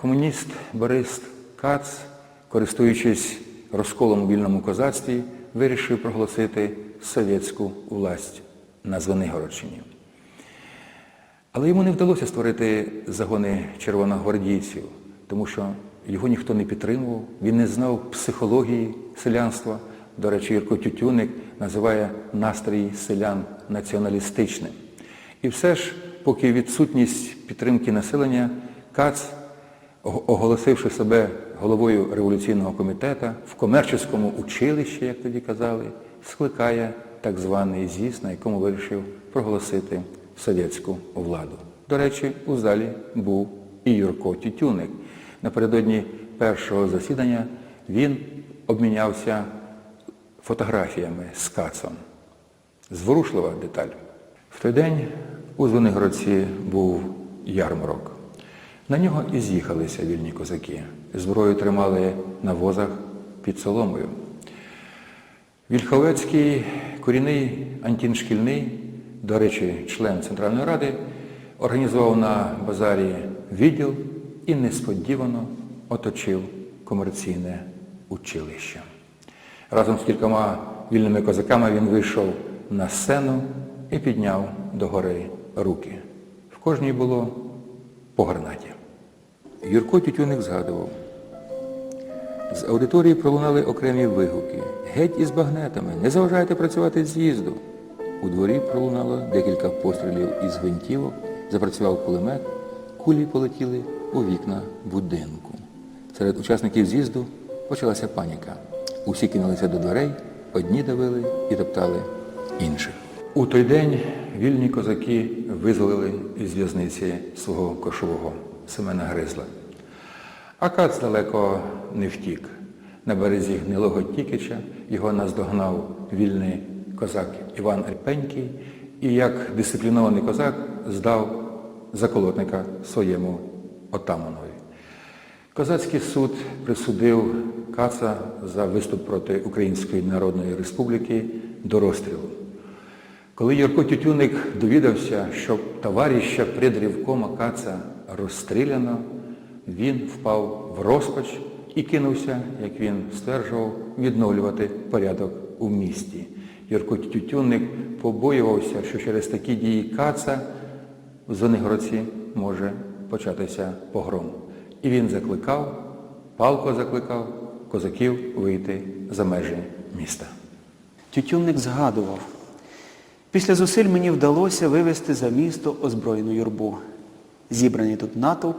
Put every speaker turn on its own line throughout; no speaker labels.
Комуніст Борис Кац, користуючись розколом у вільному козацтві, вирішив проголосити совєтську власть на Звенигородщині. Але йому не вдалося створити загони червоногвардійців, тому що його ніхто не підтримував, він не знав психології селянства. До речі, Юрко Тютюник називає настрій селян націоналістичним. І все ж, поки відсутність підтримки населення, Кац, оголосивши себе головою революційного комітету, в комерческому училищі, як тоді казали, скликає так званий з'їзд, на якому вирішив проголосити совєтську владу. До речі, у залі був і Юрко Тютюник. Напередодні першого засідання він обмінявся фотографіями з Кацом. Зворушлива деталь. В той день у Звенигородці був ярмарок. На нього і з'їхалися вільні козаки. Зброю тримали на возах під соломою. Вільховецький корінний антіншкільний, до речі, член Центральної Ради, організував на базарі відділ і несподівано оточив комерційне училище. Разом з кількома вільними козаками він вийшов на сцену і підняв догори руки. В кожній було по гранаті. Юрко Тютюник згадував. З аудиторії пролунали окремі вигуки. Геть із багнетами, не заважайте працювати з'їзду. У дворі пролунало декілька пострілів із гвинтівок, запрацював кулемет, кулі полетіли у вікна будинку. Серед учасників з'їзду почалася паніка. Усі кинулися до дверей, одні давили і топтали інших. У той день вільні козаки визволили із в'язниці свого кошового Семена Гризла. А Кац далеко не втік. На березі гнилого Тікича його наздогнав вільний козак Іван Альпенький і як дисциплінований козак здав заколотника своєму отаманові. Козацький суд присудив Каца за виступ проти Української Народної Республіки до розстрілу. Коли Юрко Тютюник довідався, що товариша предрівкома Каца розстріляно, він впав в розпач і кинувся, як він стверджував, відновлювати порядок у місті. Юрко Тютюник побоювався, що через такі дії Каца в Звенигородці може початися погром. І він закликав, палко закликав козаків вийти за межі міста.
Тютюнник згадував. Після зусиль мені вдалося вивести за місто озброєну юрбу. Зібраний тут натовп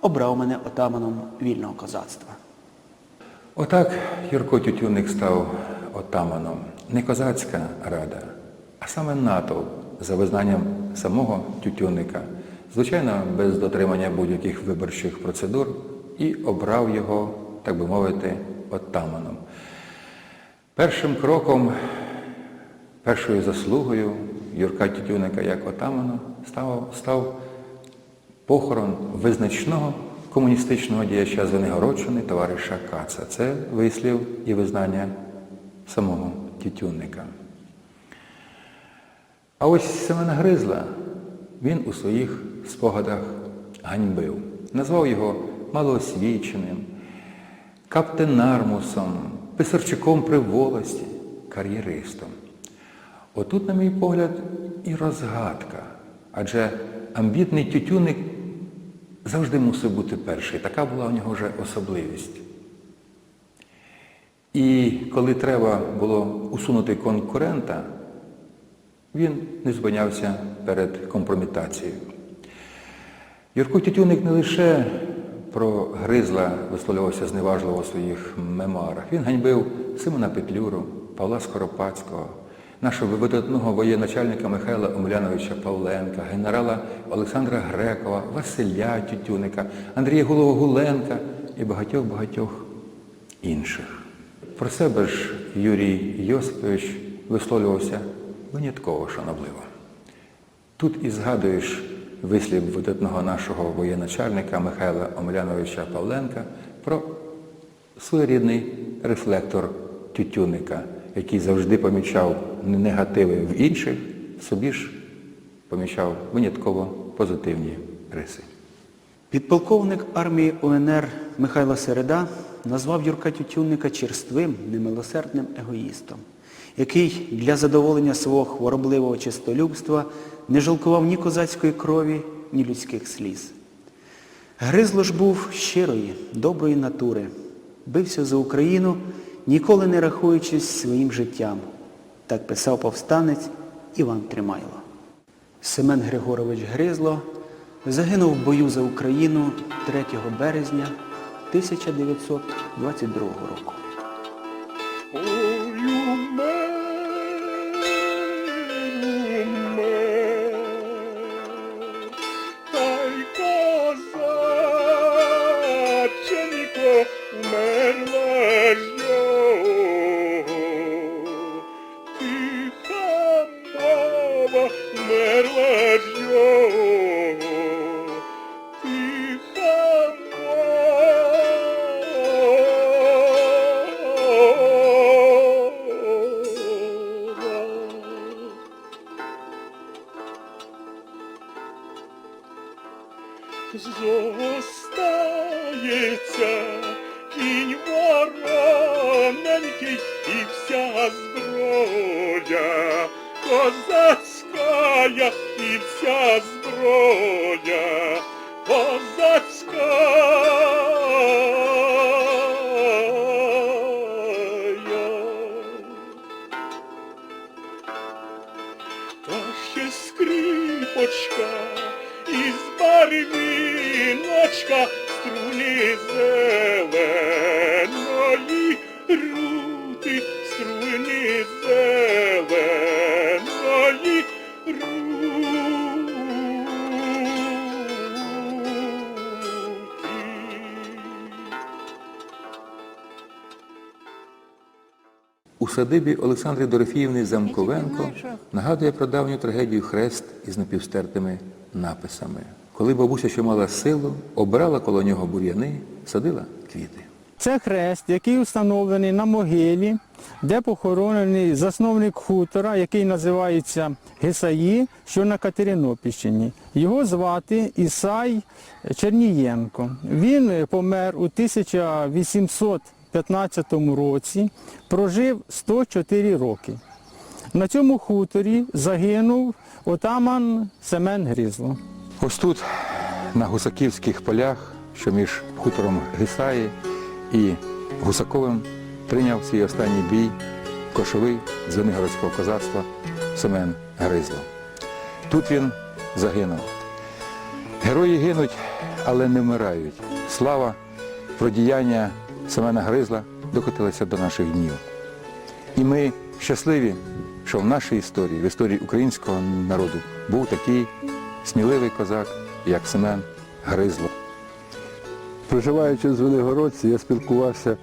обрав мене отаманом вільного козацтва.
Отак Юрко Тютюник став отаманом. Не козацька рада, а саме натовп за визнанням самого Тютюника, звичайно, без дотримання будь-яких виборчих процедур, і обрав його, так би мовити, отаманом. Першим кроком, першою заслугою Юрка Тютюника як отамана став, став похорон визначного комуністичного діяча Звенигородщини товариша Каца. Це вислів і визнання самого Тютюнника. А ось Семена Гризла він у своїх спогадах ганьбив. Назвав його малоосвіченим, каптенармусом, писарчуком при волості, кар'єристом. Отут, на мій погляд, і розгадка. Адже амбітний тютюник завжди мусив бути перший. Така була у нього вже особливість. І коли треба було усунути конкурента, він не зупинявся перед компрометацією. Юрко Тютюник не лише про Гризла висловлювався зневажливо у своїх мемуарах. Він ганьбив Симона Петлюру, Павла Скоропадського, нашого видатного воєначальника Михайла Омеляновича Павленка, генерала Олександра Грекова, Василя Тютюника, Андрія Гулова-Гуленка і багатьох-багатьох інших. Про себе ж Юрій Йосипович висловлювався винятково шанобливо. Тут і згадуєш вислів видатного нашого воєначальника Михайла Омеляновича Павленка про своєрідний рефлектор тютюника, який завжди помічав негативи в інших, собі ж помічав винятково позитивні риси.
Підполковник армії УНР Михайло Середа назвав Юрка Тютюнника черствим, немилосердним егоїстом, який для задоволення свого хворобливого чистолюбства не жалкував ні козацької крові, ні людських сліз. Гризло ж був щирої, доброї натури, бився за Україну, ніколи не рахуючись своїм життям. Так писав повстанець Іван Тримайло. Семен Григорович Гризло загинув в бою за Україну 3 березня 1922 року.
Зброя козацька і вся зброя. Та ще скрипочка із барвіночка струни зеленої рути,
У садибі Олександри Дорофіївни Замковенко нагадує про давню трагедію хрест із напівстертими написами. Коли бабуся, що мала силу, обрала коло нього бур'яни, садила квіти.
Це хрест, який встановлений на могилі, де похоронений засновник хутора, який називається Гесаї, що на Катеринопільщині. Його звати Ісай Чернієнко. Він помер у 1815 році, прожив 104 роки. На цьому хуторі загинув отаман Семен Грізло.
Ось тут, на гусаківських полях, що між хутором Гисаї і Гусаковим, прийняв свій останній бій кошовий з Звенигородського козацтва Семен Гризло. Тут він загинув. Герої гинуть, але не вмирають. Слава про діяння Семена Гризла докотилася до наших днів. І ми щасливі, що в нашій історії, в історії українського народу, був такий сміливий козак, як Семен Гризло.
Проживаючи в Звенигородці, я спілкувався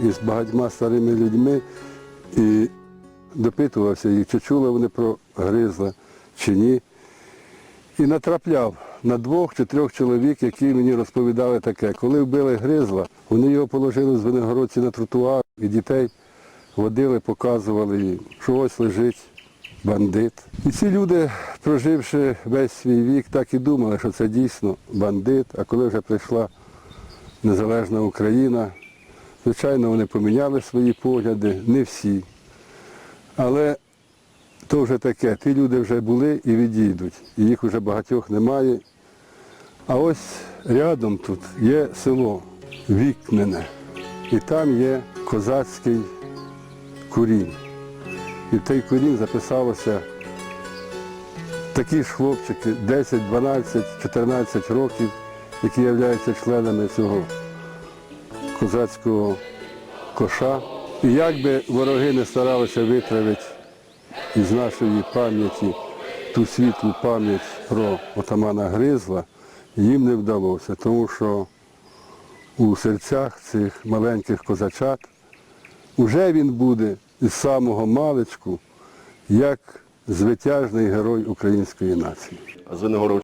із багатьма старими людьми і допитувався їх, чи чули вони про Гризла, чи ні. І натрапляв на двох чи трьох чоловік, які мені розповідали таке. Коли вбили Гризла, вони його положили в Звенигородці на тротуар, і дітей водили, показували їм, що ось лежить бандит. І ці люди, проживши весь свій вік, так і думали, що це дійсно бандит, а коли вже прийшла незалежна Україна. Звичайно, вони поміняли свої погляди, не всі. Але то вже таке, ті люди вже були і відійдуть, і їх вже багатьох немає. А ось рядом тут є село Вікнене, і там є козацький курінь. І в той курінь записалося такі ж хлопчики 10, 12, 14 років, які являються членами цього козацького коша. І як би вороги не старалися витравити із нашої пам'яті ту світлу пам'ять про отамана Гризла, їм не вдалося, тому що у серцях цих маленьких козачат уже він буде із самого маличку як звитяжний герой української нації.